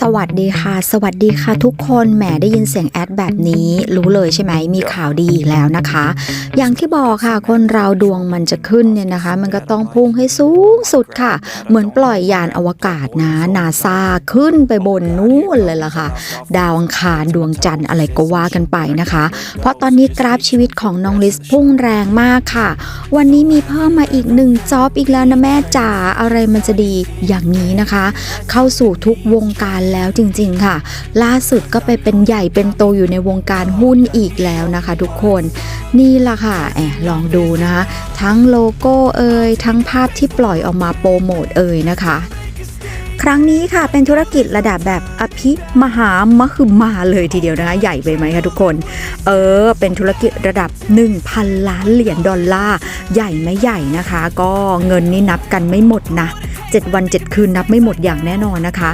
สวัสดีค่ะ สวัสดีค่ะทุกคนแหมได้ยินเสียงแอดแบบนี้ รู้เลยใช่ไหมมีข่าวดีอีกแล้วนะคะ อย่างที่บอกค่ะ คนเราดวงมันจะขึ้นเนี่ยนะคะ มันก็ต้องพุ่งให้สูงสุดค่ะ เหมือนปล่อยยานอวกาศนะนาซาขึ้นไปบนนู่นเลยล่ะค่ะ ดาวอังคารดวงจันทร์อะไรก็ว่ากันไปนะคะ เพราะตอนนี้กราฟชีวิตของน้องลิสพุ่งแรงมากค่ะ วันนี้มีเพิ่มมาอีกหนึ่งจ็อบอีกแล้วนะแม่จ๋าอะไรมันจะดีอย่างนี้นะคะ เข้าสู่ทุกวงการแล้วจริงๆค่ะ ล่าสุดก็ไปเป็นใหญ่เป็นโตอยู่ในวงการหุ้นอีกแล้วนะคะ ทุกคนนี่ล่ะค่ะแอบลองดูนะคะ ทั้งโลโก้เอ่ยทั้งภาพที่ปล่อยออกมาโปรโมทเอ่ยนะคะครั้งนี้ค่ะเป็นธุรกิจระดับแบบอภิมหามหึมาเลยทีเดียวนะคะใหญ่ไปไหมคะทุกคน เออ เป็นธุรกิจระดับ 1,000 ล้านเหรียญดอลลาร์ใหญ่ไม่ใหญ่นะคะ ก็เงินนี่นับกันไม่หมดนะ 7 วัน 7 คืนนับไม่หมดอย่างแน่นอนนะคะ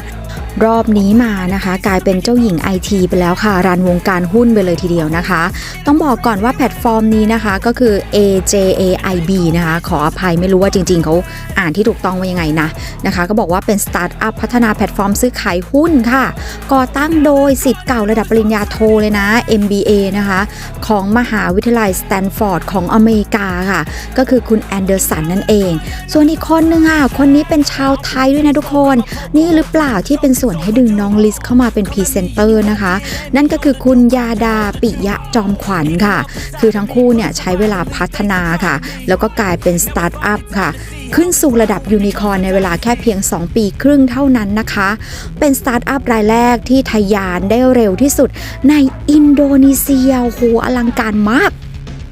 รอบนี้มานะคะ กลายเป็นเจ้าหญิงไอทีไปแล้วค่ะ รันวงการหุ้นไปเลยทีเดียวนะคะ ต้องบอกก่อนว่าแพลตฟอร์มนี้นะคะก็คือ AJAIB นะคะ ขออภัยไม่รู้ว่าจริง ๆ เขาอ่านที่ถูกต้องว่ายังไงนะนะคะ ก็บอกว่าเป็นสตาร์ทอัพพัฒนาแพลตฟอร์มซื้อขายหุ้นค่ะ ก่อตั้งโดยสิทธิ์เก่าระดับปริญญาโทเลยนะ MBA นะคะ ของมหาวิทยาลัยสแตนฟอร์ดของอเมริกาค่ะ ก็คือคุณแอนเดอร์สันนั่นเอง ส่วนอีกคนนึงค่ะคนนี้เป็นชาวไทยด้วยนะทุกคน นี่หรือเปล่าที่เป็นส่วนให้ดึงน้องลิสเข้ามาเป็นพรีเซนเตอร์นะคะ นั่นก็คือคุณยาดาปิยะจอมขวัญค่ะ คือทั้งคู่เนี่ยใช้เวลาพัฒนาค่ะ แล้วก็กลายเป็นสตาร์ทอัพค่ะ ขึ้นสู่ระดับยูนิคอร์นในเวลาแค่เพียง 2 ปีครึ่งเท่านั้นนะคะ เป็นสตาร์ทอัพรายแรกที่ทะยานได้เร็วที่สุดในอินโดนีเซียโอ้โหอลังการมาก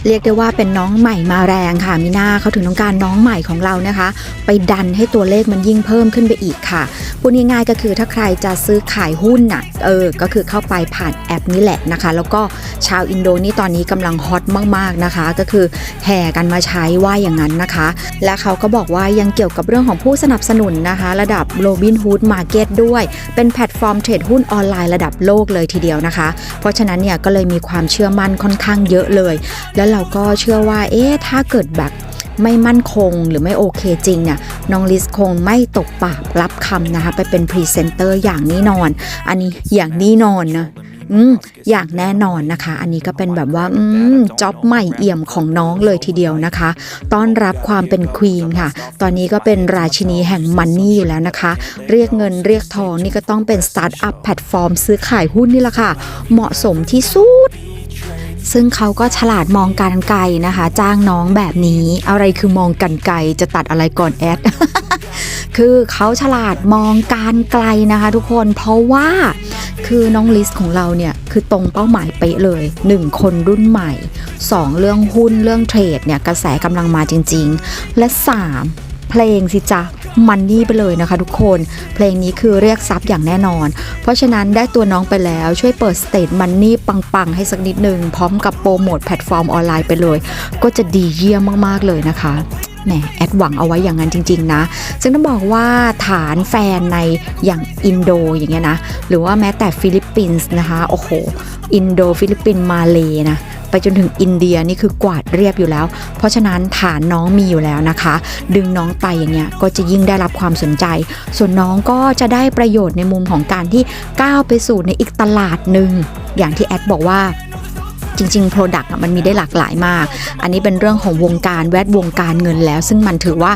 เรียกได้ว่าเป็นน้องใหม่มาแรงค่ะมิน่าเขาถึงต้องการน้องใหม่ของเรานะคะ ไปดันให้ตัวเลขมันยิ่งเพิ่มขึ้นไปอีกค่ะพูดง่ายๆก็คือถ้าใครจะซื้อขายหุ้นน่ะเออก็คือเข้าไปผ่านแอปนี้แหละนะคะ แล้วก็ชาวอินโดนี่ตอนนี้กำลังฮอตมากๆนะคะ ก็คือแห่กันมาใช้ว่าอย่างนั้นนะคะ และเขาก็บอกว่ายังเกี่ยวกับเรื่องของผู้สนับสนุนนะคะ ระดับ Robinhood Market ด้วย เป็นแพลตฟอร์มเทรดหุ้นออนไลน์ระดับโลกเลยทีเดียวนะคะ เพราะฉะนั้นเนี่ยก็เลยมีความเชื่อมั่นค่อนข้างเยอะเลยแล้วเราก็เชื่อว่า เอ๊ะ ถ้าเกิดแบบไม่มั่นคงหรือไม่โอเคจริงเนี่ยน้องลิสคงไม่ตกปากรับคำนะคะ ไปเป็นพรีเซนเตอร์อย่างนี้นอน อันนี้อย่างนี้นอนนะอืมอย่างแน่นอนนะคะ อันนี้ก็เป็นแบบว่าอืมจ็อบใหม่เอี่ยมของน้องเลยทีเดียวนะคะ ต้อนรับความเป็นควีนค่ะ ตอนนี้ก็เป็นราชินีแห่งมันนี่อยู่แล้วนะคะ เรียกเงินเรียกทองนี่ก็ต้องเป็นสตาร์ทอัพแพลตฟอร์มซื้อขายหุ้นนี่แหละค่ะ เหมาะสมที่สุด ซึ่งเขาก็ฉลาดมองการไกลนะคะ จ้างน้องแบบนี้อะไรคือมองกันไกลจะตัดอะไรก่อนแอด คือเขาฉลาดมองการไกลนะคะ ทุกคนเพราะว่าคือน้องลิสของเราเนี่ย คือตรงเป้าหมายเป๊ะเลย 1 คนรุ่นใหม่ 2 เรื่องหุ้นเรื่องเทรดเนี่ยกระแสกำลังมาจริง ๆ และ 3 เพลงสิจ๊ะมันนี่ไปเลยนะคะทุกคน เพลงนี้คือเรียกทรัพย์อย่างแน่นอน เพราะฉะนั้นได้ตัวน้องไปแล้วช่วยเปิดสเตทมันนี่ปังๆ ให้สักนิดนึง พร้อมกับโปรโมทแพลตฟอร์มออนไลน์ไปเลย ก็จะดีเยี่ยมมากๆเลยนะคะ แหมแอดหวังเอาไว้อย่างนั้นจริง ๆ นะ ซึ่งต้องบอกว่าฐานแฟนในอย่างอินโดอย่างเงี้ยนะ หรือว่าแม้แต่ฟิลิปปินส์นะคะ โอ้โห อินโดฟิลิปปินส์มาเลนะไปจนถึงอินเดียนี่คือกวาดเรียบอยู่แล้ว เพราะฉะนั้นฐานน้องมีอยู่แล้วนะคะ ดึงน้องไปอย่างเงี้ยก็จะยิ่งได้รับความสนใจ ส่วนน้องก็จะได้ประโยชน์ในมุมของการที่ก้าวไปสู่ในอีกตลาดหนึ่งอย่างที่แอดบอกว่า จริงๆ Product มันมีได้หลากหลายมาก อันนี้เป็นเรื่องของวงการแวดวงการเงินแล้ว ซึ่งมันถือว่า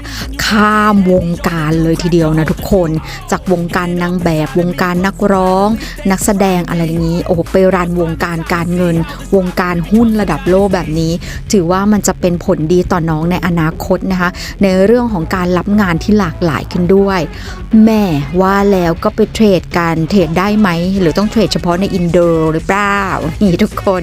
ข้ามวงการเลยทีเดียวนะทุกคน จากวงการนางแบบวงการนักร้อง นักแสดงอะไรอย่างนี้โอ้โหไปรันวงการการเงิน วงการหุ้นระดับโลกแบบนี้ ถือว่ามันจะเป็นผลดีต่อน้องในอนาคตนะคะ ในเรื่องของการรับงานที่หลากหลายขึ้นด้วย แม่ว่าแล้วก็ไปเทรดกันเทรดได้ไหม หรือต้องเทรดเฉพาะในอินโดหรือเปล่านี่ทุกคน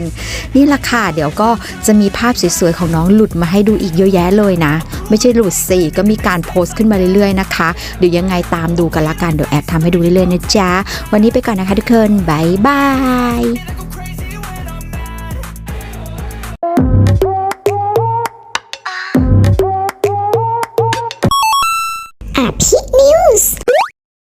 นี่ละค่ะเดี๋ยวก็จะมีภาพสวยๆของน้องหลุดมาให้ดูอีกเยอะแยะเลยนะ ไม่ใช่หลุดสิก็มีการโพสต์ขึ้นมาเรื่อยๆนะคะเดี๋ยวยังไงตามดูกันละกันเดี๋ยวแอดทำให้ดูเรื่อยๆนะจ๊ะวันนี้ไปก่อนนะคะทุกคนบายบาย